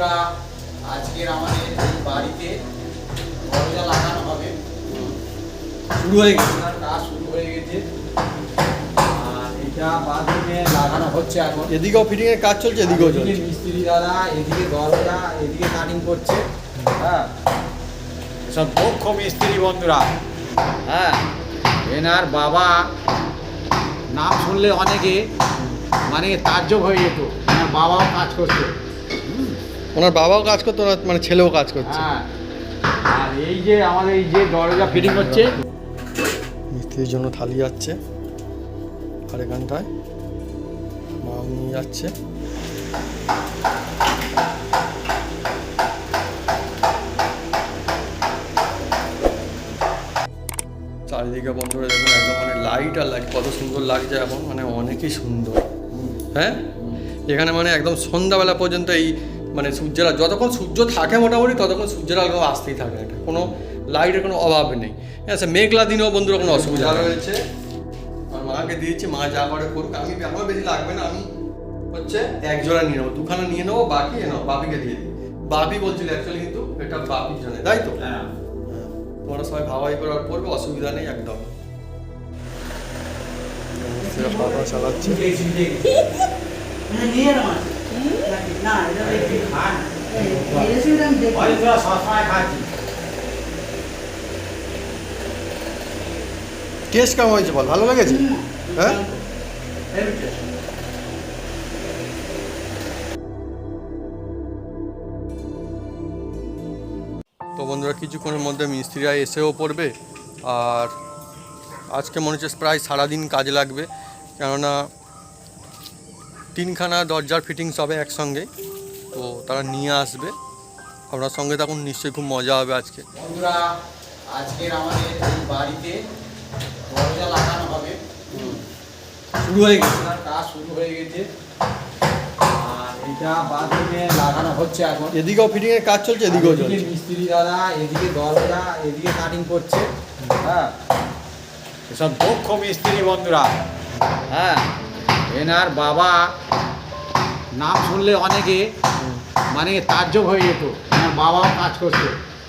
বন্ধুরা আজকের আমাদের এই বাড়িতে দরজা লাগানো হবে। শুরু হয়ে গেছে। কাজ শুরু হয়ে গেছে। আর এটা বাথরুমে লাগানো হচ্ছে এখন। এদিকেও ফিটিং এর কাজ চলছে এদিকেও এদিকে চলছে। মিস্ত্রি দাদা এদিকে দরজা এদিকে কাটিং করছে। হ্যাঁ। সব দক্ষ মিস্ত্রি বন্ধুরা। হ্যাঁ এনার বাবা নাম শুনলে অনেকে মানে তাজ্জব হয়ে যেত। বাবাও কাজ করছে। ওনার বাবাও কাজ করতো ওনার মানে ছেলেও কাজ করছে। হ্যাঁ। আর এই যে আমাদের এই যে দরজা ফিটিং হচ্ছে। মিস্ত্রির জন্য থালি যাচ্ছে আর এখানটায় নিয়ে যাচ্ছে। চারিদিকে বন্ধুরা দেখুন একদম মানে লাইট আর লাইট কত সুন্দর লাগছে এখন মানে অনেকই সুন্দর। হ্যাঁ? এখানে মানে একদম সন্ধ্যাবেলা পর্যন্ত এই মানে সূর্যের আলো- যতক্ষণ সূর্য থাকে মোটামুটি ততক্ষণ সূর্যের আলো আসতেই থাকে এটা কোনো লাইটের কোনো অভাব নেই। হ্যাঁ সে মেঘলা দিনেও বন্ধুরা কোনো অসুবিধা রয়েছে। আর মাকে দিয়েছি মা যা করে করুক আমি আমার বেশি লাগবে না আমি হচ্ছে এক জোড়া নিয়ে নেব দুখানা নিয়ে নেব বাকি এ নাও বাপিকে দিয়ে দিই। বাপি বলছিল অ্যাকচুয়ালি কিন্তু এটা বাপির জন্য তাই তো? হ্যাঁ। হ্যাঁ, তোমরা সবাই ভাবাই করে আর করবে অসুবিধা নেই একদম। পাতা চালাচ্ছে। নিয়ে নাও টেস্ট কেমন হয়েছে বল? ভালো লেগেছে? হ্যাঁ? তো বন্ধুরা, কিছুক্ষণের মধ্যে মিস্ত্রিরা এসেও পড়বে। আর আজকে মনে হচ্ছে প্রায় সারাদিন কাজে লাগবে। কেননা তিনখানা দরজার ফিটিংস হবে একসঙ্গে। তো তারা নিয়ে আসবে। আপনার সঙ্গে তখন নিশ্চয়ই খুব মজা হবে আজকে। বন্ধুরা আজকের আমাদের বাড়িতে দরজা লাগানো হবে। শুরু হয়ে গেছে। কাজ শুরু হয়ে গেছে। আর এটা বাথরুমে লাগানো হচ্ছে এখন। এদিকেও ফিটিংয়ের কাজ চলছে এদিকেও এদিকে চলছে। মিস্ত্রি দাদা এদিকে দরজা এদিকে কাটিং করছে। হ্যাঁ। এসব দক্ষ মিস্ত্রি বন্ধুরা। হ্যাঁ। এনার বাবা নাম শুনলে অনেকে মানে তাজ্জব হয়ে যেত। এনার বাবাও কাজ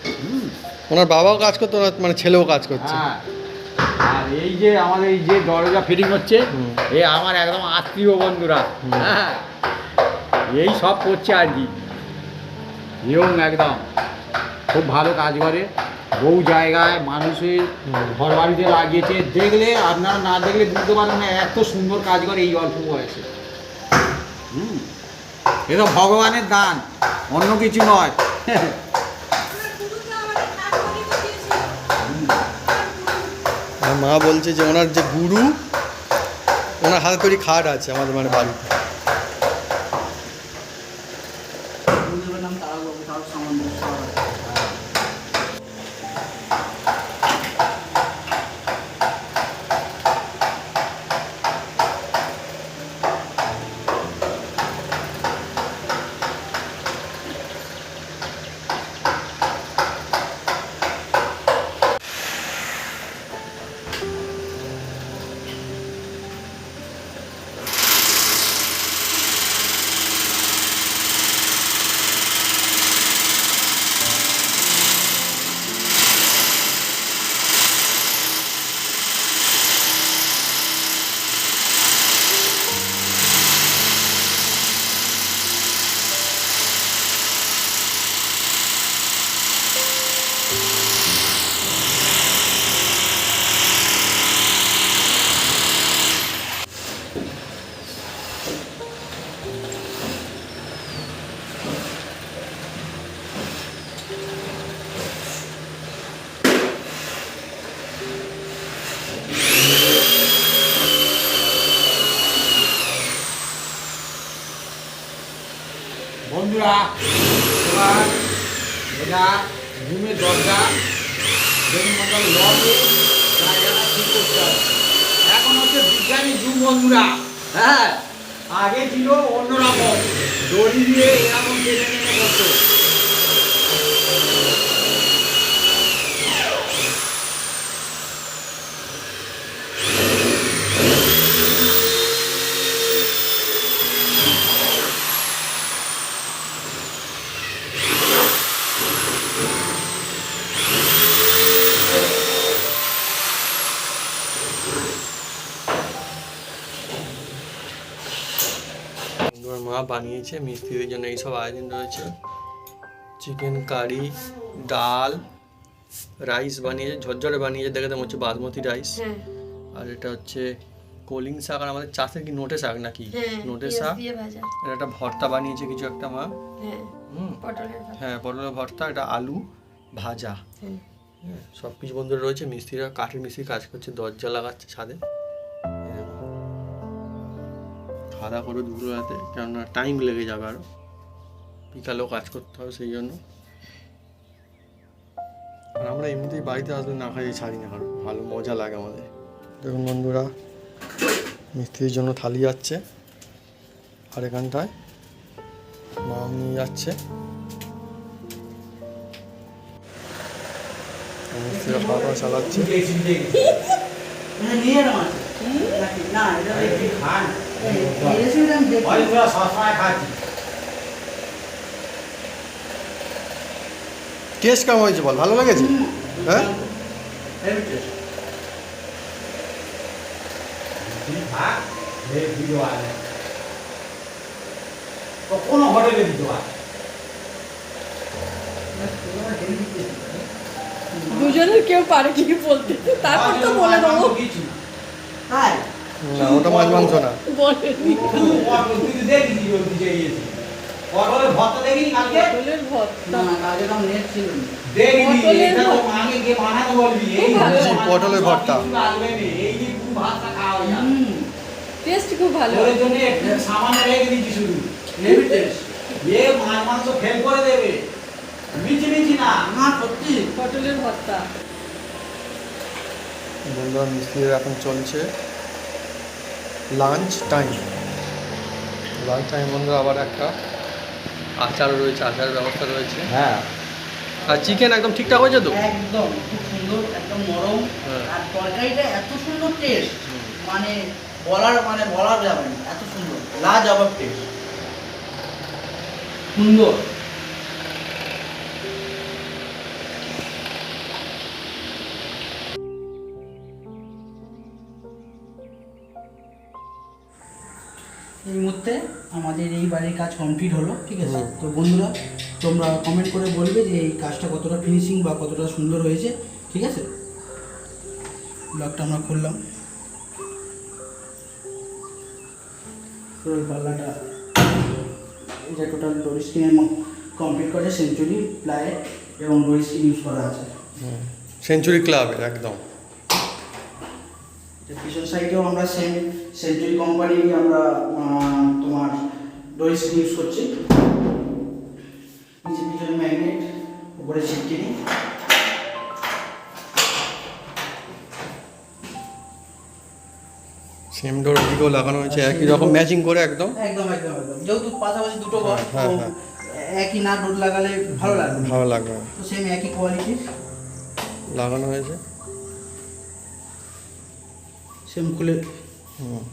হুম। ওনার বাবাও কাজ করতো মানে ছেলেও কাজ করছে। হ্যাঁ। আর এই যে আমাদের এই যে দরজা ফিটিং হচ্ছে। এ আমার একদম আত্মীয় বন্ধুরা। হ্যাঁ। এই সব করছে আর কি। ইয়ং একদম। খুব ভালো কাজ করে। বহু জায়গায় মানুষের ঘর বাড়িতে লাগিয়েছে। দেখলে, আপনারা না দেখলে বুঝতে পারবেন না, এত সুন্দর কাজ করে এই অল্প বয়সে। হুম? এ ভগবানের দান, অন্য কিছু নয়। মা বলছে যে, ওনার যে গুরু, ওনার হাতে তৈরি খাট আছে আমাদের মানে বাড়িতে। বন্ধুরা এবার এটা রুমের দরজা মতন লবে, জায়গাটা ঠিক করতে হবে। এখন হচ্ছে বিজ্ঞানী যুগ বন্ধুরা হ্যাঁ আগে ছিল অন্যরকম। দড়ি দিয়ে এরকম টেনে টেনে করতো। বানিয়েছে মিস্ত্রিদের জন্য এইসব আয়োজন রয়েছে। চিকেন কারি ডাল রাইস বানিয়েছে ঝরঝরে বানিয়েছে দেখে হচ্ছে বাসমতি রাইস হ্যাঁ। আর এটা হচ্ছে কলিং শাক আর আমাদের চাষের কি নোটে শাক নাকি? হ্যাঁ নোটে শাক? এটা একটা ভর্তা বানিয়েছে কিছু একটা মা। হ্যাঁ পটলের হ্যাঁ পটলের ভর্তা এটা আলু ভাজা। সব কিছু বন্ধুরা রয়েছে মিস্ত্রিরা কাঠের মিস্ত্রি কাজ করছে দরজা লাগাচ্ছে ছাদে। খাওয়া দাওয়া করে দুপুর রাতে কেননা টাইম লেগে যাবে আরও বিকালেও কাজ করতে হবে সেই জন্য। আর আমরা এমনিতেই বাড়িতে আসলে না খাই ছাড়ি না কারণ ভালো মজা লাগে আমাদের। দেখুন বন্ধুরা মিস্ত্রির জন্য থালি যাচ্ছে আর এখানটায় মা নিয়ে যাচ্ছে। মিস্ত্রিরা খাওয়া দাওয়া চালাচ্ছে না টেস্ট কেমন হয়েছে বল ভালো লেগেছে? হ্যাঁ? কোনো হোটেলে দিতে পারে দুজনের কেউ পারে কি বলতে? তারপর তো বলে দেবো। কিছু না তাই না ওটা মাছ মাংস না। ওর। পটলের ভর্তা। টেস্ট খুব ভালো। ওদের জন্য সামান্য রেখে শুধু। Heavy taste. এ মাছ মাংস ফেল করে দেবে। মিচি মিচি না। না সত্যি। পটলের ভর্তা। বন্ধুরা মিস্ত্রির এখন চলছে। লাঞ্চ টাইম লাঞ্চ টাইম বন্ধুরা আবার একটা আচারও রয়েছে আচারের ব্যবস্থা রয়েছে। হ্যাঁ। আর চিকেন একদম ঠিকঠাক হয়েছে তো? একদম খুব সুন্দর একদম নরম। হ্যাঁ। আর তরকারিটা এত সুন্দর টেস্ট মানে বলার মানে বলার যাবে না এত সুন্দর লাজবাব টেস্ট সুন্দর। মুহূর্তে আমাদের এই বাড়ির কাজ কমপ্লিট হলো ঠিক আছে? তো বন্ধুরা তোমরা কমেন্ট করে বলবে যে এই কাজটা কতটা ফিনিশিং বা কতটা সুন্দর হয়েছে ঠিক আছে? ব্লগটা আমরা খুললাম। পুরো পাল্লাটা এটা টোটাল ডোরি স্ক্রিনের কমপ্লিট করে সেঞ্চুরি প্লাই এবং ডোরি স্ক্রিন ইউজ করা আছে। সেঞ্চুরি ক্লাবের একদম। পিছন সাইডেও আমরা সেম সেঞ্চুরি কোম্পানি আমরা তোমার ডোরি স্ক্রিন ইউজ করছি। নিচে পিছনে ম্যাগনেট উপরে ছিটকিনি। সেম ডোর দিকেও লাগানো হয়েছে একই রকম ম্যাচিং করে একদম? একদম একদম একদম। যেহেতু পাশাপাশি দুটো ঘর হ্যাঁ, তো হ্যাঁ। একই না ডোর লাগালে ভালো লাগবে ভালো লাগবে তো সেম একই কোয়ালিটির লাগানো হয়েছে। সেম খুলে হুম।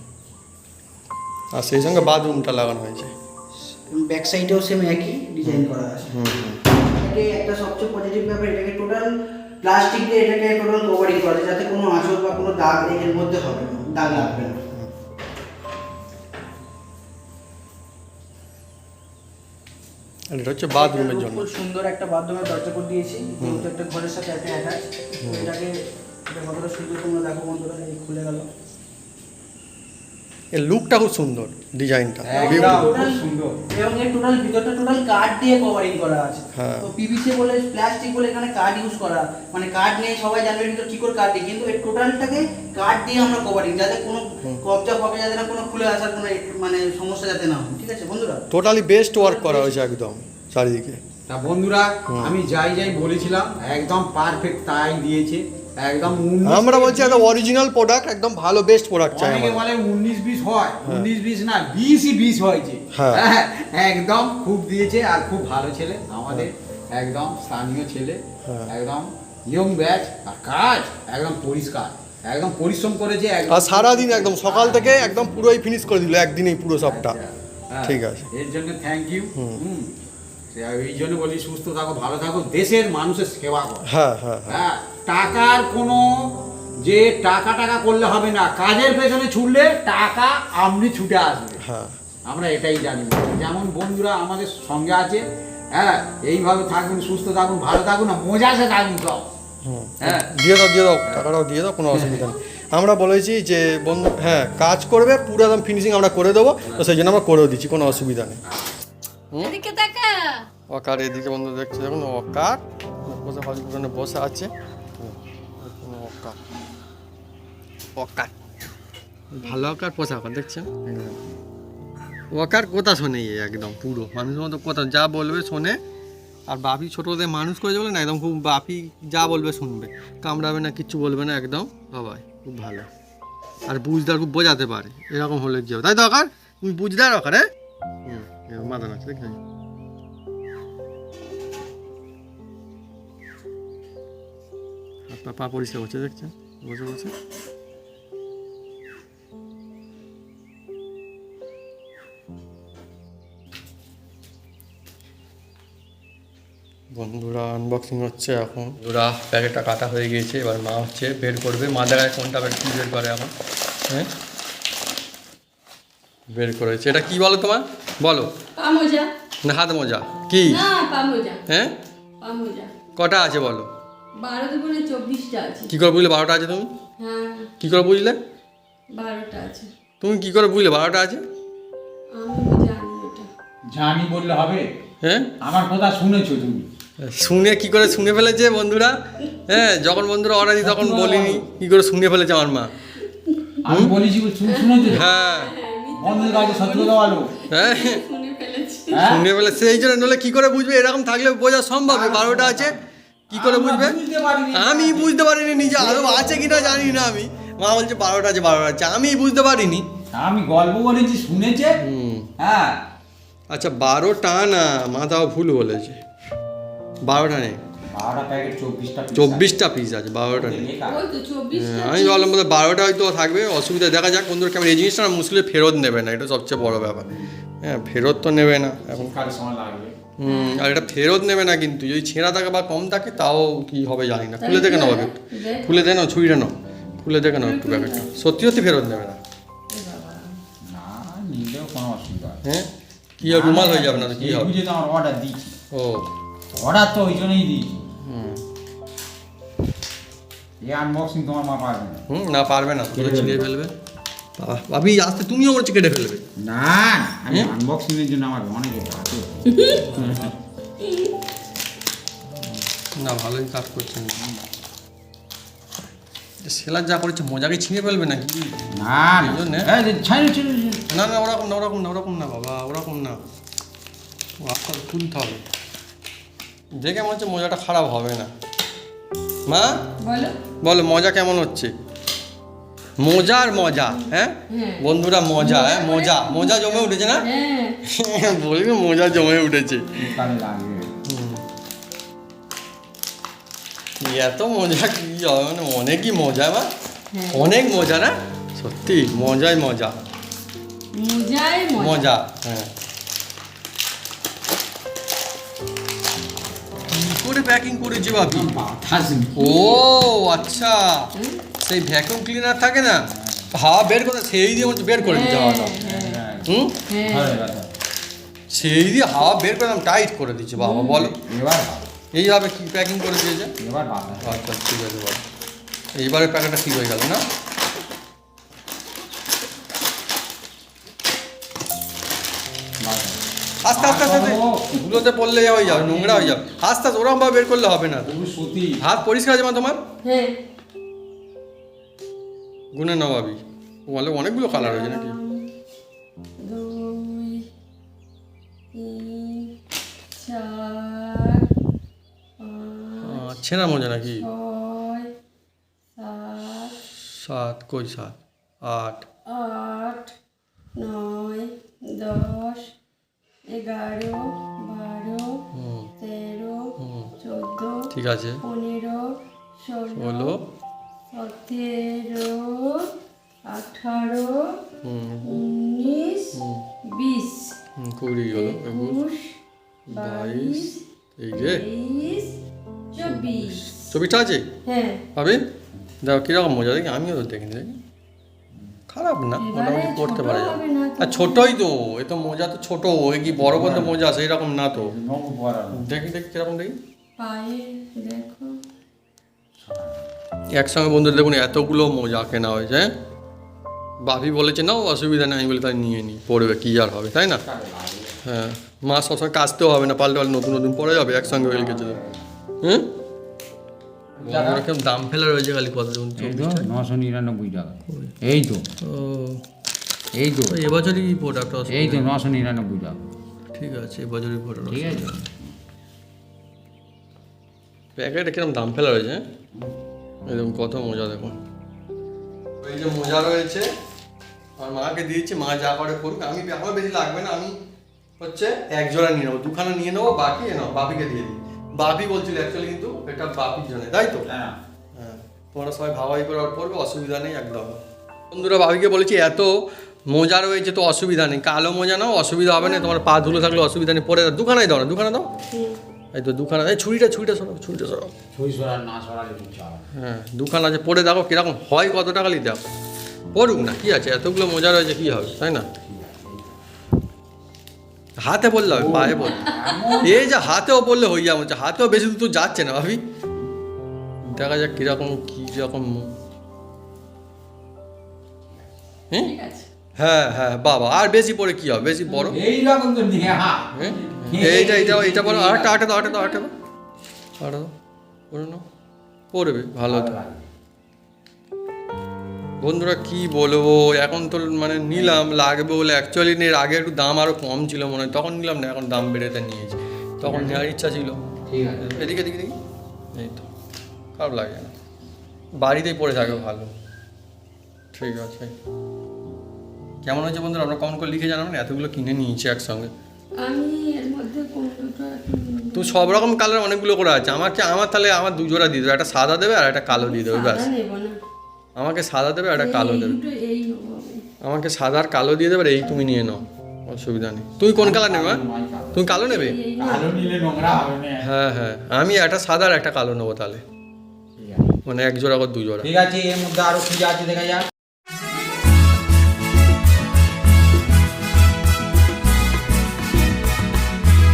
আর সেই সঙ্গে বাথরুমটা লাগানো হয়েছে। ব্যাক সাইডেও সেম একই ডিজাইন করা আছে। এটাকে একটা সবচেয়ে পজিটিভ ব্যাপার এটাকে টোটাল প্লাস্টিক দিয়ে এটাকে টোটাল কভারিং করা যাতে কোনো আঁচড় বা কোনো দাগ এর মধ্যে হবে না দাগ লাগবে না। এটা হচ্ছে বাথরুমের জন্য। খুব সুন্দর একটা বাথরুমের দরজা করে দিয়েছি যেহেতু একটা ঘরের সাথে একটা অ্যাটাচ এটাকে এটা কতটা সুন্দর তোমরা দেখো বন্ধুরা এই খুলে গেল। এর লুকটা খুব সুন্দর ডিজাইনটা খুব সুন্দর। এবং এর টোটাল ভিতরটা টোটাল দিয়ে কভারিং করা আছে। হ্যাঁ। তো পিভিসি বলে প্লাস্টিক বলে এখানে ইউজ করা। মানে নেই সবাই জানবে ভিতর কি করে কিন্তু এর টোটালটাকে দিয়ে আমরা কভারিং যাতে কোনো কবজা যাতে না কোনো খুলে আসার কোনো মানে সমস্যা যাতে না হয়। ঠিক আছে বন্ধুরা? টোটালি বেস্ট ওয়ার্ক করা হয়েছে একদম চারিদিকে। তা বন্ধুরা আমি যাই যাই বলেছিলাম একদম পারফেক্ট তাই দিয়েছে। একদম আমরা বলছি একটা অরিজিনাল প্রোডাক্ট একদম ভালো বেস্ট প্রোডাক্ট চাই অনেকে আমরা বলে উনিশ বিশ হয় উনিশ বিশ না বিশই বিশ হয়েছে হ্যাঁ। হ্যাঁ, একদম খুব দিয়েছে আর খুব ভালো ছেলে আমাদের একদম স্থানীয় ছেলে হ্যাঁ। একদম ইয়ং ব্যাচ আর কাজ একদম পরিষ্কার একদম পরিশ্রম করেছে একদম- আর সারাদিন একদম সকাল থেকে একদম পুরোই ফিনিশ করে দিল একদিনেই পুরো সবটা। হ্যাঁ, ঠিক আছে। এর জন্য থ্যাংক ইউ হুম। এই জন্য বলি সুস্থ থাকো ভালো থাকো দেশের মানুষের সেবা করো। হ্যাঁ হ্যাঁ হ্যাঁ। হ্যাঁ। টাকার কোনো যে টাকা টাকা করলে হবে না কাজের পেছনে ছুটলে টাকা আপনি ছুটে আসবে। হ্যাঁ। আমরা এটাই জানি। যেমন বন্ধুরা আমাদের সঙ্গে আছে হ্যাঁ এইভাবে থাকুন সুস্থ থাকুন ভালো থাকুন না মজাসে থাকুন সব। হ্যাঁ। দিয়ে দাও দিয়ে দাও টাকাটাও দিয়ে দাও কোনো অসুবিধা নেই। আমরা বলেছি যে বন্ধু হ্যাঁ কাজ করবে পুরো একদম ফিনিশিং আমরা করে দেবো তো সেই জন্য আমরা করেও দিচ্ছি কোনো অসুবিধা নেই। অকার এদিকে বন্ধু দেখছি দেখুন অকার। বসে দোকানে বসে আছে। অকার ভালো অকার পোষা অকার দেখছেন। অকার কথা শোনে একদম পুরো। মানুষের মতো কথা, যা বলবে শোনে। আর বাপি ছোটোদের মানুষ করেছে বলে না, একদম খুব বাপি যা বলবে শুনবে। কামড়াবে না, কিচ্ছু বলবে না, একদম। বাবাই খুব ভালো। আর বুঝদার খুব বোঝাতে পারে, এরকম হলে কি তাই তো অকার তুমি বুঝদার অকার হ্যাঁ? মাথা নাচছে দেখছেন পা পা পরিষ্কার করছে দেখছেন বসে বসে? বন্ধুরা আনবক্সিং হচ্ছে এখন। বন্ধুরা প্যাকেটটা কাটা হয়ে গিয়েছে এবার মা হচ্ছে বের করবে। মা দেখায় কোনটা বের কী বের করে এখন। হ্যাঁ? বের করেছে। এটা কি বলো তোমার? বলো। না হাত মোজা। কি? হ্যাঁ? কটা আছে বলো? বারো দুগুণে চব্বিশটা আছে। কী করে বুঝলে বারোটা আছে তুমি? হ্যাঁ। কী করে বুঝলে? বারোটা আছে। তুমি কী করে বুঝলে বারোটা আছে? আমি জানি ওটা। জানি বললে হবে? হ্যাঁ? আমার কথা শুনেছো তুমি? শুনে কি করে শুনে ফেলেছে বন্ধুরা? হ্যাঁ যখন বন্ধুরা অর্ডার দিই তখন বলিনি। কি করে শুনে ফেলেছে আমার মা? আমি বলেছি শুনে- শুনেছো? হ্যাঁ। বন্ধুর কাছে সত্যি কথা বলো হ্যাঁ। শুনে ফেলেছি। হ্যাঁ? ফেলে সেই জন্য নলে কি করে বুঝবে? এরকম থাকলে বোঝা সম্ভব। বারোটা আছে। কি করে বুঝবে? আমি বুঝতে পারিনি নিজে আরও আছে কিনা জানি না আমি। মা বলছে বারোটা আছে বারোটা আছে। আমি বুঝতে পারিনি। আমি গল্প বলেছি শুনেছে? হ্যাঁ। আচ্ছা বারোটা না মা তাও ভুল বলেছে। বারোটা নেই। চব্বিশটা পিস আছে। বারোটা নেই। হ্যাঁ, আমি ভাবলাম বোধহয় বারোটা হয়তো থাকবে অসুবিধা দেখা যাক বন্ধুরা কেমন এই জিনিসটা না মুশকিলে ফেরত নেবে না এটা সবচেয়ে বড় ব্যাপার। হ্যাঁ ফেরত তো নেবে না। এখন সময় লাগবে। আর এটা ফেরত নেবে না কিন্তু যদি ছেঁড়া থাকে বা কম থাকে তাও কি হবে জানি না। খুলে দেখে নাও একটু খুলে দেখে নাও ছুঁড়ে নাও। খুলে দেখে নাও একটু ব্যাপারটা। সত্যি সত্যি ফেরত নেবে না। না নিলেও কোনো অসুবিধা নেই। হ্যাঁ? কি হবে রুমাল হয়ে যাবে না কি হবে? বুঝে তো আমার অর্ডার দিয়েছি। ও। অর্ডার তো ওই জন্যই দিয়েছি। হুম। এই আনবক্সিং তোমার মা পারবে না। হুম না পারবে না পুরো ছিঁড়ে ফেলবে। বাবা ভাবি আসতে তুমিও মনে হচ্ছে কেটে ফেলবে। না আমি আনবক্সিং এর জন্য আমার অনেক আছে। না ভালোই কাজ করছেন। সেলার যা করেছে মজাকে ছিঁড়ে ফেলবে নাকি? না। না। না ওরকম না ওরকম না ওরকম না বাবা ওরকম না। আস্তে তুলতে হবে। দেখে মনে হচ্ছে মজাটা খারাপ হবে না। মা? বলো। বলো মজা কেমন হচ্ছে? মজার মজা হ্যাঁ? হ্যাঁ। বন্ধুরা মজা হ্যাঁ? মজা মজা জমে উঠেছে না? হ্যাঁ। বলি না, মজা জমে উঠেছে। এত মজা কি মানে অনেকই মজা মা। হ্যাঁ। অনেক মজা না? সত্যি মজাই মজা। মজা। মজা হ্যাঁ। কি করে প্যাকিং করেছি ভাবি? ও আচ্ছা। সেই ভ্যাকুয়াম ক্লিনার থাকে না হাওয়া বের করে সেই দিয়ে বের করে দিতে হাওয়াটা হুম? হ্যাঁ। সেই দিয়ে হাওয়া বের করে টাইট করে দিচ্ছে বাবা বলো। এবার এইভাবে কি প্যাকিং করে দিয়েছে? আচ্ছা ঠিক আছে বলো। এইবারে প্যাকেটটা ঠিক হয়ে গেল না। আস্তে আস্তে আস্তে আস্তে। ধুলোতে পড়লে হয়ে যাবে নোংরা হয়ে যাবে। আস্তে আস্তে ওরকম ভাবে বের করলে হবে না। হাত পরিষ্কার আছে মা তোমার? হ্যাঁ। গুনে নবাবি বলে অনেকগুলো কালার হয়েছে নাকি? দুই তিন চার ছেঁড়া মজা নাকি? সাত কই সাত? আট। আট নয় দশ এগারো বারো তেরো চোদ্দ ঠিক আছে। পনেরো ষোলো সতেরো আঠারো উনিশ বিশ। কুড়ি হলো একুশ বাইশ এই যে। তেইশ চব্বিশ। চব্বিশটা আছে? হ্যাঁ। ভাবি দেখো কীরকম মজা দেখি আমিও তো দেখিনি দেখি। খারাপ না মোটামুটি পড়তে ছোট পারে। আর ছোটই তো এ তো মোজা তো ছোট এ কি বড় বড় মোজা সেই রকম না তো দেখি দেখি কীরকম দেখি। পায়ে দেখো। একসঙ্গে বন্ধুরা দেখুন এতগুলো মোজা কেনা হয়েছে হ্যাঁ? বাপি বলেছে নাও অসুবিধা নেই আমি বলে তাই নিয়ে নিই পড়বে কী আর হবে তাই না? হ্যাঁ মা সবসময় কাচতেও হবে না পাল্টে পাল্টে নতুন নতুন পরে যাবে একসঙ্গে হয়ে গেছে হুম? কেমন দাম ফেলা রয়েছে খালি কত দেখুন এই তো চব্বিশ নশো নিরানব্বই টাকা। এই তো। ও। এই তো। এবছরই প্রোডাক্ট এই তো নশো নিরানব্বই টাকা। ঠিক আছে এবছরই প্রোডাক্ট ঠিক আছে। প্যাকেটে কীরকম দাম ফেলা রয়েছে দেখুন কত মজা দেখুন। এই যে মোজা রয়েছে আমার মাকে দিয়েছি মা যা করে করুক আমি আমার বেশি লাগবে না আমি হচ্ছে এক জোড়া নিয়ে নেব দুখানা নিয়ে নেব বাকি এ নাও বাপিকে দিয়ে দিই। বাপি বলছিল অ্যাকচুয়ালি কিন্তু এটা বাপির জন্য তাই তো? হ্যাঁ। হ্যাঁ তোমরা সবাই ভাবাই করে অর্ডার করবে অসুবিধা নেই একদম। বন্ধুরা ভাবিকে বলেছি এত মোজা রয়েছে তো অসুবিধা নেই কালো মোজা নাও অসুবিধা হবে না তোমার পা ধুলো থাকলে অসুবিধা নেই পরে দুখানাই দাও না দুখানা দাও। এই তো দুখানা এই ছুরিটা ছুরিটা সরাও ছুরিটা সরাও না সরালে। হ্যাঁ দুখানা আছে পরে দেখো কীরকম হয় কত টাকা নিতে দাও। পড়ুক না কি আছে এতগুলো মোজা রয়েছে কি হবে তাই না? হাতে পড়লে হবে পায়ে পড়লে। এই যে হাতেও পড়লে হয়ে যাবে হাতেও বেশি দূর তো যাচ্ছে না ভাবি। দেখা যাক কীরকম কি রকম। হুম? হ্যাঁ হ্যাঁ বাবা আর বেশি পরে কি হবে? বেশি বড়? এই রকম তো নিয়ে হ্যাঁ? এইটা এইটা এইটা বলো আরেকটা আরেকটা দাও আরেকটা দাও আরেকটা দাও। আরেকটা দাও পরে নাও। পড়বে ভালো তো। বন্ধুরা কি বলব? এখন তো মানে নিলাম লাগবে বলে অ্যাকচুয়ালি এর আগে একটু দাম আরও কম ছিল মনে হয়। তখন নিলাম না এখন দাম বেড়েতে নিয়েছি। তখন নেওয়ার ইচ্ছা ছিল। এদিকে এদিকে দেখি এই তো খারাপ লাগে না। বাড়িতেই পড়ে থাকে ভালো। ঠিক আছে। কেমন হয়েছে বন্ধুরা? আমরা কমেন্ট করে লিখে জানাবেন এতগুলো কিনে নিয়েছি একসঙ্গে। আমি এর মধ্যে কোন তো সব রকম কালার অনেকগুলো করে আছে। আমাকে আমার তাহলে আমার দুজোড়া দিয়ে দেবে একটা সাদা দেবে আর একটা কালো দিয়ে দেবে ব্যাস। আমাকে সাদা দেবে আর একটা কালো দেবে। আমাকে সাদা আর কালো দিয়ে দেবে এই তুমি নিয়ে নাও। অসুবিধা নেই। তুমি কোন কালার নেবে? তুমি কালো নেবে? হ্যাঁ হ্যাঁ। আমি একটা সাদা আর একটা কালো নেব তাহলে। মানে এক জোড়া করে দু জোড়া। ঠিক আছে এর মধ্যে আরও কি আছে দেখা যাক।